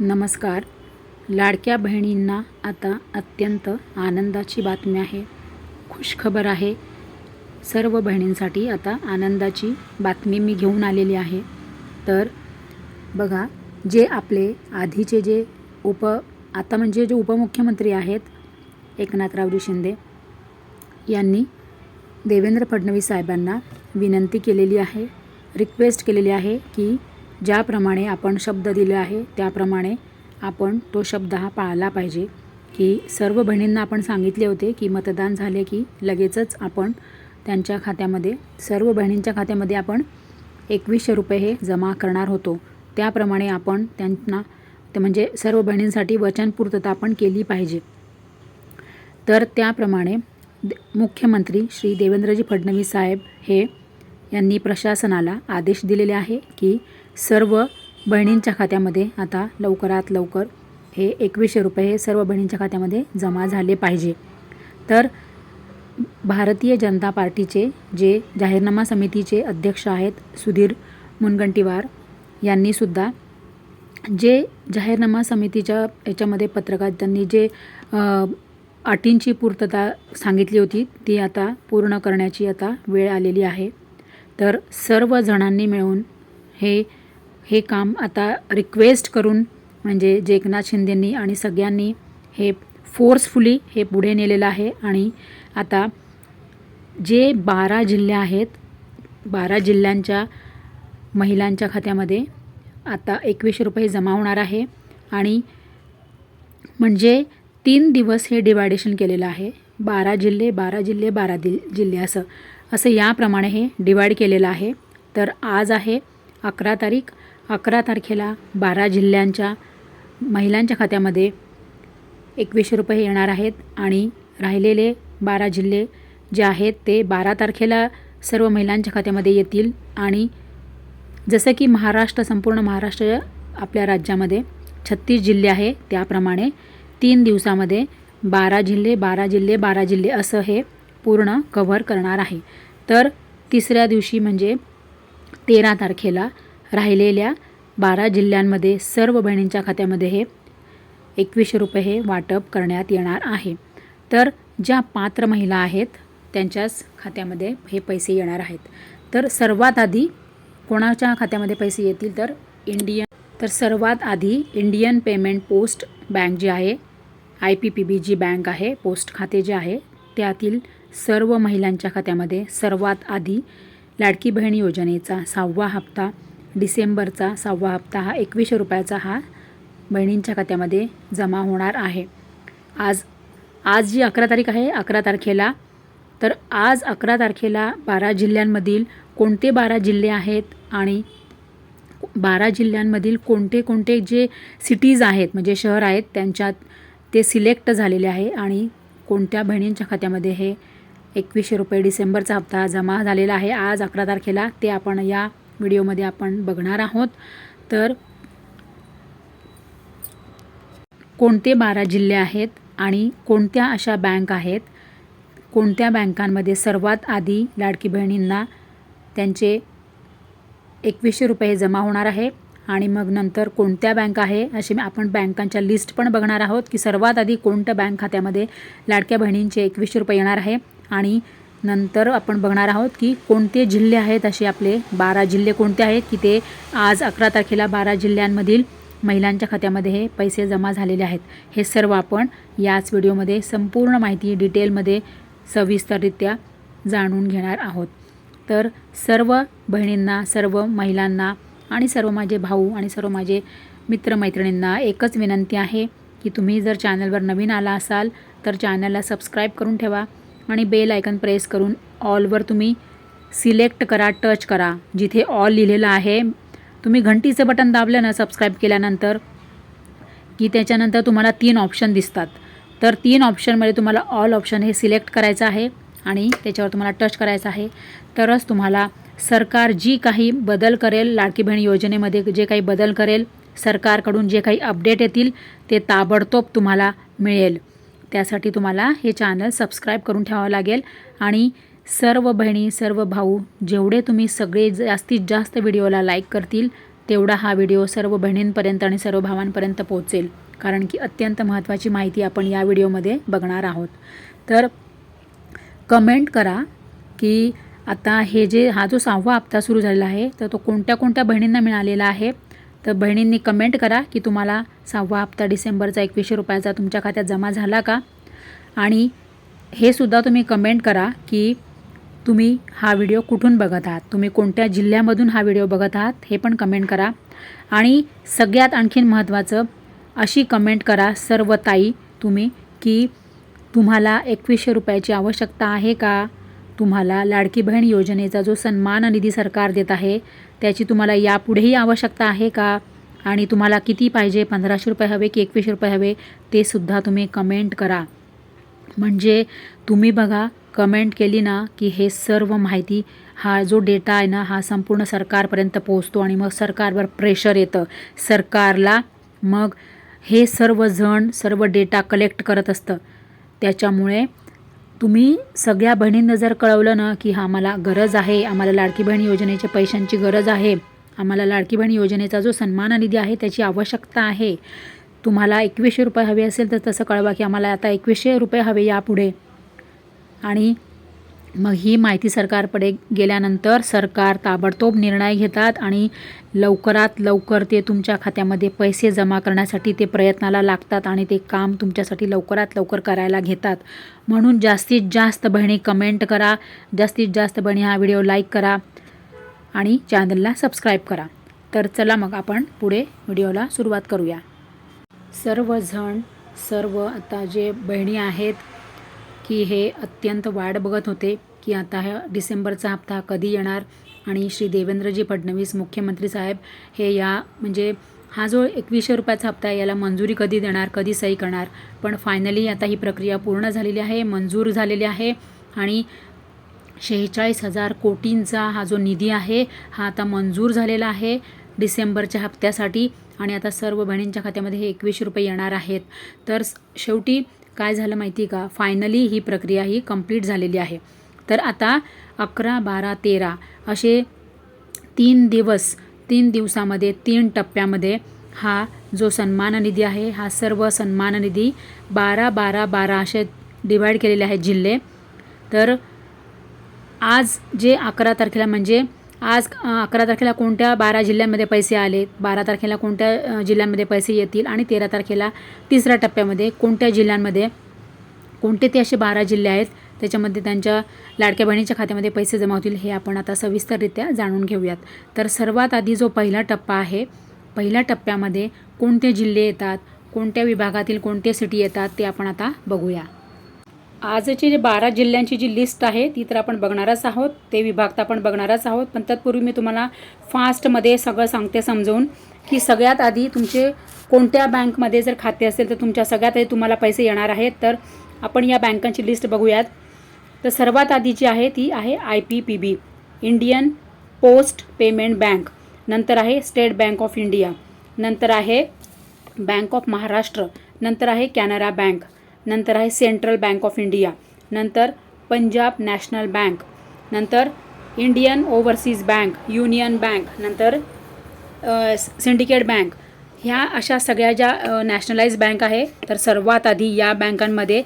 नमस्कार. लाडक्या बहिणींना आता अत्यंत आनंदाची बातमी आहे. खुशखबर आहे. सर्व बहिणींसाठी आता आनंदाची बातमी मी घेऊन आलेली आहे. तर बघा जे आपले आधीचे जे उप आता म्हणजे जे उपमुख्यमंत्री आहेत एकनाथरावजी शिंदे यांनी देवेंद्र फडणवीस साहेबांना विनंती केलेली आहे रिक्वेस्ट केलेली आहे की ज्याप्रमाणे आपण शब्द दिले आहे त्याप्रमाणे आपण तो शब्द हा पाळला पाहिजे. की सर्व बहिणींना आपण सांगितले होते की मतदान झाले की लगेचच आपण त्यांच्या खात्यामध्ये सर्व बहिणींच्या खात्यामध्ये आपण एकवीसशे रुपये हे जमा करणार होतो. त्याप्रमाणे आपण त्यांना ते म्हणजे सर्व बहिणींसाठी वचनपूर्तता आपण केली पाहिजे. तर त्याप्रमाणे मुख्यमंत्री श्री देवेंद्रजी फडणवीस साहेब हे यांनी प्रशासनाला आदेश दिलेले आहे की सर्व बहिणींच्या खात्यामध्ये आता लवकरात लवकर हे एकवीसशे रुपये हे सर्व बहिणींच्या खात्यामध्ये जमा झाले पाहिजे. तर भारतीय जनता पार्टीचे जे जाहीरनामा समितीचे अध्यक्ष आहेत सुधीर मुनगंटीवार यांनीसुद्धा जे जाहीरनामा समितीच्या याच्यामध्ये पत्रकात त्यांनी जे अटींची पूर्तता सांगितली होती ती आता पूर्ण करण्याची आता वेळ आलेली आहे. तर सर्व जणांनी मिळून हे हे काम आता रिक्वेस्ट करून म्हणजे जे एकनाथ शिंदेंनी आणि सगळ्यांनी हे फोर्सफुली हे पुढे नेलेलं आहे. आणि आता जे बारा जिल्हे आहेत बारा जिल्ह्यांच्या महिलांच्या खात्यामध्ये आता एकवीसशे रुपये जमा होणार आहे. आणि म्हणजे तीन दिवस हे डिवायडेशन केलेलं आहे. बारा जिल्हे बारा जिल्हे बारा दि जिल्हे असं. असं याप्रमाणे हे डिवाईड केलेलं आहे. तर आज आहे अकरा तारीख. अकरा तारखेला बारा जिल्ह्यांच्या महिलांच्या खात्यामध्ये एकवीसशे रुपये येणार आहेत आणि राहिलेले बारा जिल्हे जे आहेत ते बारा तारखेला सर्व महिलांच्या खात्यामध्ये येतील आणि जसं की महाराष्ट्र संपूर्ण महाराष्ट्र आपल्या राज्यामध्ये छत्तीस जिल्हे आहे त्याप्रमाणे तीन दिवसामध्ये बारा जिल्हे बारा जिल्हे बारा जिल्हे असं हे पूर्ण कव्हर करणार आहे. तर तिसऱ्या दिवशी म्हणजे तेरा तारखेला राहिलेल्या बारा जिल्ह्यांमध्ये सर्व बहिणींच्या खात्यामध्ये हे एकवीसशे रुपये हे वाटप करण्यात येणार आहे. तर ज्या पात्र महिला आहेत त्यांच्याच खात्यामध्ये हे पैसे येणार आहेत. तर सर्वात आधी कोणाच्या खात्यामध्ये पैसे येतील? तर इंडियन तर सर्वात आधी इंडियन पेमेंट पोस्ट बँक जी आहे आय पी पी बी जी बँक आहे पोस्ट खाते जे आहे त्यातील सर्व महिलांच्या खात्यामध्ये सर्वात आधी लाडकी बहीण योजनेचा सहावा हप्ता डिसेंबरचा सहावा हप्ता हा एकवीसशे रुपयाचा हा बहिणींच्या खात्यामध्ये जमा होणार आहे. आज आज जी अकरा तारीख आहे अकरा तारखेला तर आज अकरा तारखेला बारा जिल्ह्यांमधील कोणते बारा जिल्हे आहेत आणि बारा जिल्ह्यांमधील कोणते कोणते जे सिटीज आहेत म्हणजे शहर आहेत त्यांच्यात ते सिलेक्ट झालेले आहे आणि कोणत्या बहिणींच्या खात्यामध्ये हे एकवीसशे रुपये डिसेंबरचा हप्ता जमा झालेला आहे. आज अकरा तारखेला ते आपण या व्हिडिओमध्ये आपण बघणार आहोत. तर कोणते बारा जिल्हे आहेत आणि कोणत्या अशा बँक आहेत? कोणत्या बँकांमध्ये सर्वात आधी लाडकी बहिणींना त्यांचे एकवीसशे रुपये जमा होणार आहे? आणि मग नंतर कोणत्या बँक आहे? अशी आपण बँकांच्या लिस्ट पण बघणार आहोत की सर्वात आधी कोणत्या बँक खात्यामध्ये लाडक्या बहिणींचे एकवीसशे रुपये येणार आहे आणि नंतर आपण बघणार आहोत की कोणते जिल्हे आहेत असे आपले बारा जिल्हे कोणते आहेत की ते आज अकरा तारखेला बारा जिल्ह्यांमधील महिलांच्या खात्यामध्ये हे पैसे जमा झालेले आहेत. हे सर्व आपण याच व्हिडिओमध्ये संपूर्ण माहिती डिटेलमध्ये सविस्तररित्या जाणून घेणार आहोत. तर सर्व बहिणींना सर्व महिलांना आणि सर्व माझे भाऊ आणि सर्व माझे मित्रमैत्रिणींना एकच विनंती आहे की तुम्ही जर चॅनलवर नवीन आला असाल तर चॅनलला सबस्क्राईब करून ठेवा. आणि बेल आयकन प्रेस करून ऑलवर तुम्ही सिलेक्ट करा टच करा. जिथे ऑल लिहिलेलं आहे तुम्ही घंटीचं बटन दाबलं ना सबस्क्राईब केल्यानंतर की त्याच्यानंतर तुम्हाला तीन ऑप्शन दिसतात. तर तीन ऑप्शनमध्ये तुम्हाला ऑल ऑप्शन हे सिलेक्ट करायचं आहे आणि त्याच्यावर तुम्हाला टच करायचं आहे. तरच तुम्हाला सरकार जी काही बदल करेल लाडकी बहीण योजनेमध्ये जे काही बदल करेल सरकारकडून जे काही अपडेट येतील ते ताबडतोब तुम्हाला मिळेल. त्यासाठी तुम्हाला हे चॅनल सबस्क्राईब करून ठेवावं लागेल. आणि सर्व बहिणी सर्व भाऊ जेवढे तुम्ही सगळे जास्तीत जास्त व्हिडिओला लाईक करतील तेवढा हा व्हिडिओ सर्व बहिणींपर्यंत आणि सर्व भावांपर्यंत पोहोचेल. कारण की अत्यंत महत्त्वाची माहिती आपण या व्हिडिओमध्ये बघणार आहोत. तर कमेंट करा की आता हे जे हा जो सहावा हप्ता सुरू झालेला आहे तर तो कोणत्या कोणत्या बहिणींना मिळालेला आहे? तर बहिणींनी कमेंट करा की तुम्हाला सहावा हप्ता डिसेंबरचा एकवीसशे रुपयाचा तुमच्या खात्यात जमा झाला का? आणि हे सुद्धा तुम्ही कमेंट करा की तुम्ही हा व्हिडिओ कुठून बघत आहात? तुम्ही कोणत्या जिल्ह्यामधून हा व्हिडिओ बघत आहात? हे पण कमेंट करा. आणि सगळ्यात आणखीन महत्त्वाचं अशी कमेंट करा सर्व ताई तुम्ही की तुम्हाला एकवीसशे रुपयाची आवश्यकता आहे का? तुम्हाला लाडकी बहीण योजनेचा जो सन्मान निधी सरकार देत आहे त्याची तुम्हाला यापुढेही आवश्यकता आहे का? आणि तुम्हाला किती पाहिजे? पंधराशे रुपये हवे की एकवीसशे रुपये हवे? ते सुद्धा तुम्ही कमेंट करा. म्हणजे तुम्ही बघा कमेंट केली ना की हे सर्व माहिती हा जो डेटा आहे ना हा संपूर्ण सरकारपर्यंत पोहोचतो आणि मग सरकारवर प्रेशर येतं. सरकारला मग हे सर्वजण सर्व डेटा कलेक्ट करत असतं. त्याच्यामुळे तुम्ही सगळ्या बहिणींना जर कळवलं ना की हा आम्हाला गरज आहे आम्हाला लाडकी बहीण योजनेच्या पैशांची गरज आहे आम्हाला लाडकी बहीण योजनेचा जो सन्मान निधी आहे त्याची आवश्यकता आहे तुम्हाला एकवीसशे रुपये हवे असेल तर तसं कळवा की आम्हाला आता एकवीसशे रुपये हवे यापुढे. आणि मग ही माहिती सरकारकडे गेल्यानंतर सरकार ताबडतोब निर्णय घेतात आणि लवकरात लवकर ते तुमच्या खात्यामध्ये पैसे जमा करण्यासाठी ते प्रयत्नाला लागतात आणि ते काम तुमच्यासाठी लवकरात लवकर करायला घेतात. म्हणून जास्तीत जास्त बहिणी कमेंट करा जास्तीत जास्त बहिणी हा व्हिडिओ लाईक करा आणि चॅनलला सबस्क्राईब करा. तर चला मग आपण पुढे व्हिडिओला सुरुवात करूया. सर्वजण सर्व आता जे बहिणी आहेत की हे अत्यंत वाट बघत होते. की आता ह्या डिसेंबरचा हप्ता कधी येणार? आणि श्री देवेंद्रजी फडणवीस मुख्यमंत्री साहेब हे या म्हणजे हा जो एकवीसशे रुपयाचा हप्ता आहे याला मंजुरी कधी देणार कधी सही करणार? पण फायनली आता ही प्रक्रिया पूर्ण झालेली आहे मंजूर झालेली आहे आणि शेहेचाळीस हजार कोटींचा हा जो निधी आहे हा आता मंजूर झालेला आहे डिसेंबरच्या हप्त्यासाठी. आणि आता सर्व बहिणींच्या खात्यामध्ये हे एकवीसशे रुपये येणार आहेत. तर शेवटी काय झालं माहिती आहे का? फायनली ही प्रक्रिया ही कंप्लीट झालेली आहे. तर आता अकरा बारा तेरा असे तीन दिवस तीन दिवसामध्ये तीन टप्प्यामध्ये हा जो सन्मान निधी आहे हा सर्व सन्मान निधी बारा बारा बारा असे डिवाईड केलेले आहेत जिल्हे. तर आज जे अकरा तारखेला म्हणजे आज अकरा तारखेला कोणत्या बारा जिल्ह्यांमध्ये पैसे आले बारा तारखेला कोणत्या जिल्ह्यांमध्ये पैसे येतील आणि तेरा तारखेला तिसऱ्या टप्प्यामध्ये कोणत्या जिल्ह्यांमध्ये कोणते ते असे बारा जिल्हे आहेत त्याच्यामध्ये त्यांच्या लाडक्या बहिणीच्या खात्यामध्ये पैसे जमा होतील हे आपण आता सविस्तररित्या जाणून घेऊयात. तर सर्वात आधी जो पहिला टप्पा आहे पहिल्या टप्प्यामध्ये कोणते जिल्हे येतात कोणत्या विभागातील कोणते सिटी येतात ते आपण आता बघूया. आजची जे बारा जिल्ह्यांची जी लिस्ट आहे ती तर आपण बघणारच आहोत ते विभाग तर आपण बघणारच आहोत पण तत्पूर्वी मी तुम्हाला फास्टमध्ये सगळं सांगते समजवून की सगळ्यात आधी तुमचे कोणत्या बँकमध्ये जर खाते असेल तर तुमच्या सगळ्यात आधी तुम्हाला पैसे येणार आहेत तर आपण या बँकांची लिस्ट बघूयात. तर सर्वात आधी जी आहे ती आहे I P P B Indian post payment bank नंतर आहे स्टेट बँक ऑफ इंडिया नंतर आहे बँक ऑफ महाराष्ट्र नंतर आहे कॅनरा बँक नंतर आहे सेंट्रल बँक ऑफ इंडिया नंतर पंजाब नॅशनल बँक नंतर Indian overseas bank union bank नंतर सिंडिकेट बँक ह्या अशा सगळ्या ज्या नॅशनलाइज बँक आहे तर सर्वात आधी या बँकांमध्ये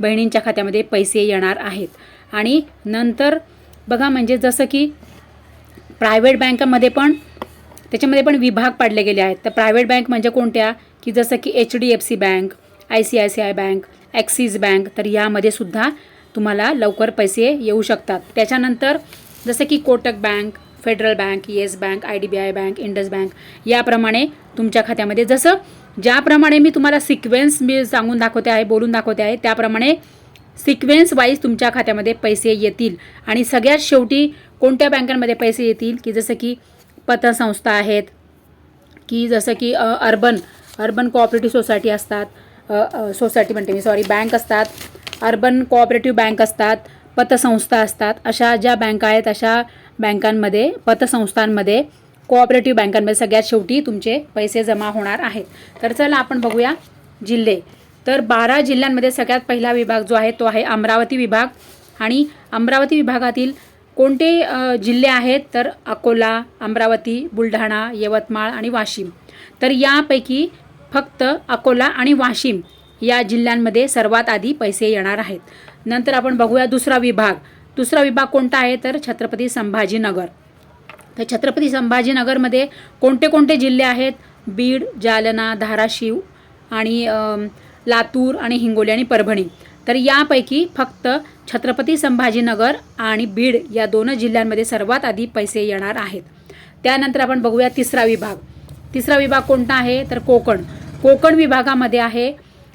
बहिणींच्या खात्यामध्ये पैसे येणार आहेत. आणि नंतर बघा म्हणजे जसं की प्रायव्हेट बँकामध्ये पण त्याच्यामध्ये पण विभाग पाडले गेले आहेत. तर प्रायव्हेट बँक म्हणजे कोणत्या? की जसं की H D F C bank I C I C I bank Axis bank तर यामध्ये सुद्धा तुम्हाला लवकर पैसे येऊ शकतात. त्याच्यानंतर जसं की Kotak bank federal bank yes bank I D B I bank Indus bank. याप्रमाणे तुमच्या खात्यामध्ये जसं ज्याप्रमाणे मी तुम्हाला सिक्वेन्स मी सांगून दाखवते आहे बोलून दाखवते आहे त्याप्रमाणे सिक्वेन्स वाईज तुमच्या खात्यामध्ये पैसे येतील. आणि सगळ्यात शेवटी कोणत्या बँकांमध्ये पैसे येतील? की जसं की पतसंस्था आहेत की जसं की अर्बन अर्बन कोऑपरेटिव्ह सोसायटी असतात सोसायटी म्हणते मी सॉरी बँक असतात अर्बन कोऑपरेटिव्ह बँक असतात पतसंस्था असतात. अशा ज्या बँका आहेत अशा बँकांमध्ये पतसंस्थांमध्ये कोऑपरेटिव्ह बँकांमध्ये सगळ्यात शेवटी तुमचे पैसे जमा होणार आहेत. तर चला आपण बघूया जिल्हे. तर बारा जिल्ह्यांमध्ये सगळ्यात पहिला विभाग जो आहे तो आहे अमरावती विभाग. आणि अमरावती विभागातील कोणते जिल्हे आहेत? तर अकोला अमरावती बुलढाणा यवतमाळ आणि वाशिम. तर यापैकी फक्त अकोला आणि वाशिम या जिल्ह्यांमध्ये सर्वात आधी पैसे येणार आहेत. नंतर आपण बघूया दुसरा विभाग. दुसरा विभाग कोणता आहे? तर छत्रपती संभाजीनगर. तर छत्रपती संभाजीनगरमध्ये कोणते कोणते जिल्हे आहेत? बीड जालना धाराशिव आणि लातूर आणि हिंगोली आणि परभणी. तर यापैकी फक्त छत्रपती संभाजीनगर आणि बीड या दोन जिल्ह्यांमध्ये सर्वात आधी पैसे येणार आहेत. त्यानंतर आपण बघूया तिसरा विभाग. तिसरा विभाग कोणता आहे? तर कोकण. कोकण विभागामध्ये आहे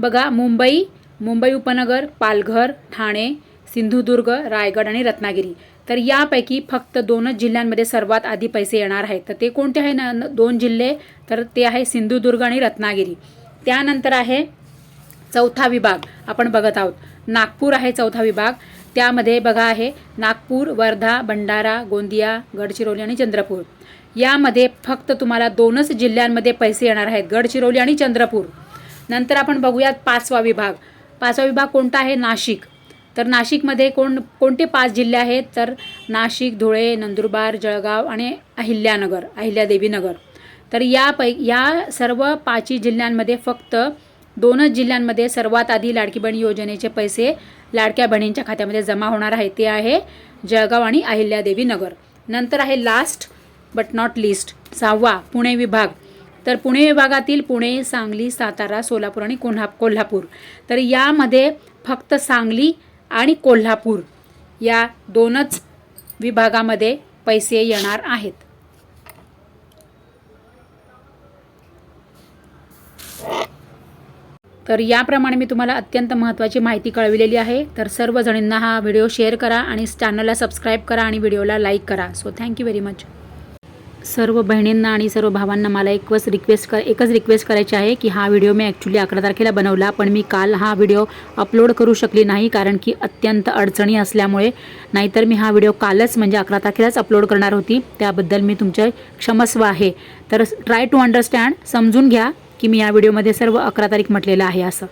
बघा मुंबई मुंबई उपनगर पालघर ठाणे सिंधुदुर्ग रायगड आणि रत्नागिरी. तर यापैकी फक्त दोनच जिल्ह्यांमध्ये सर्वात आधी पैसे येणार आहेत. तर ते कोणते आहे? ना न- दोन जिल्हे तर ते आहे सिंधुदुर्ग आणि रत्नागिरी. त्यानंतर आहे चौथा विभाग आपण बघत आहोत. नागपूर आहे चौथा विभाग. त्यामध्ये बघा आहे नागपूर वर्धा भंडारा गोंदिया गडचिरोली आणि चंद्रपूर. यामध्ये फक्त तुम्हाला दोनच जिल्ह्यांमध्ये पैसे येणार आहेत. गडचिरोली आणि चंद्रपूर. नंतर आपण बघूयात पाचवा विभाग. पाचवा विभाग कोणता आहे? नाशिक. तर नाशिकमध्ये कोण कोणते पाच जिल्हे आहेत? तर नाशिक धुळे नंदुरबार जळगाव आणि अहिल्यानगर अहिल्यादेवीनगर. तर या पै या सर्व पाचही जिल्ह्यांमध्ये फक्त दोनच जिल्ह्यांमध्ये सर्वात आधी लाडकी बहीण योजनेचे पैसे लाडक्या बहिणींच्या खात्यामध्ये जमा होणार आहे. ते आहे जळगाव आणि अहिल्यादेवीनगर. नंतर आहे लास्ट बट नॉट लिस्ट सहावा पुणे विभाग. तर पुणे विभागातील पुणे सांगली सातारा सोलापूर आणि कोल्हा कोल्हापूर. तर यामध्ये फक्त सांगली आणि कोल्हापूर या दोनच विभागामध्ये पैसे येणार आहेत. तर याप्रमाणे मी तुम्हाला अत्यंत महत्त्वाची माहिती कळविलेली आहे. तर सर्वजणींना हा व्हिडिओ शेअर करा आणि चॅनलला सबस्क्राईब करा आणि व्हिडिओला लाईक करा. सो थँक्यू व्हेरी मच सर्व बहिणींना आणि सर्व भावांना मला एकच रिक्वेस्ट कर एकच रिक्वेस्ट करायची आहे की हा व्हिडिओ मी ॲक्च्युली अकरा तारखेला बनवला पण मी काल हा व्हिडिओ अपलोड करू शकली नाही कारण की अत्यंत अडचणी असल्यामुळे. नाहीतर मी हा व्हिडिओ कालच म्हणजे अकरा तारखेलाच अपलोड करणार होती. त्याबद्दल मी तुमच्या क्षमस्व आहे. तर ट्राय टू अंडरस्टँड समजून घ्या की मी या व्हिडिओमध्ये सर्व अकरा तारीख म्हटलेलं आहे असं.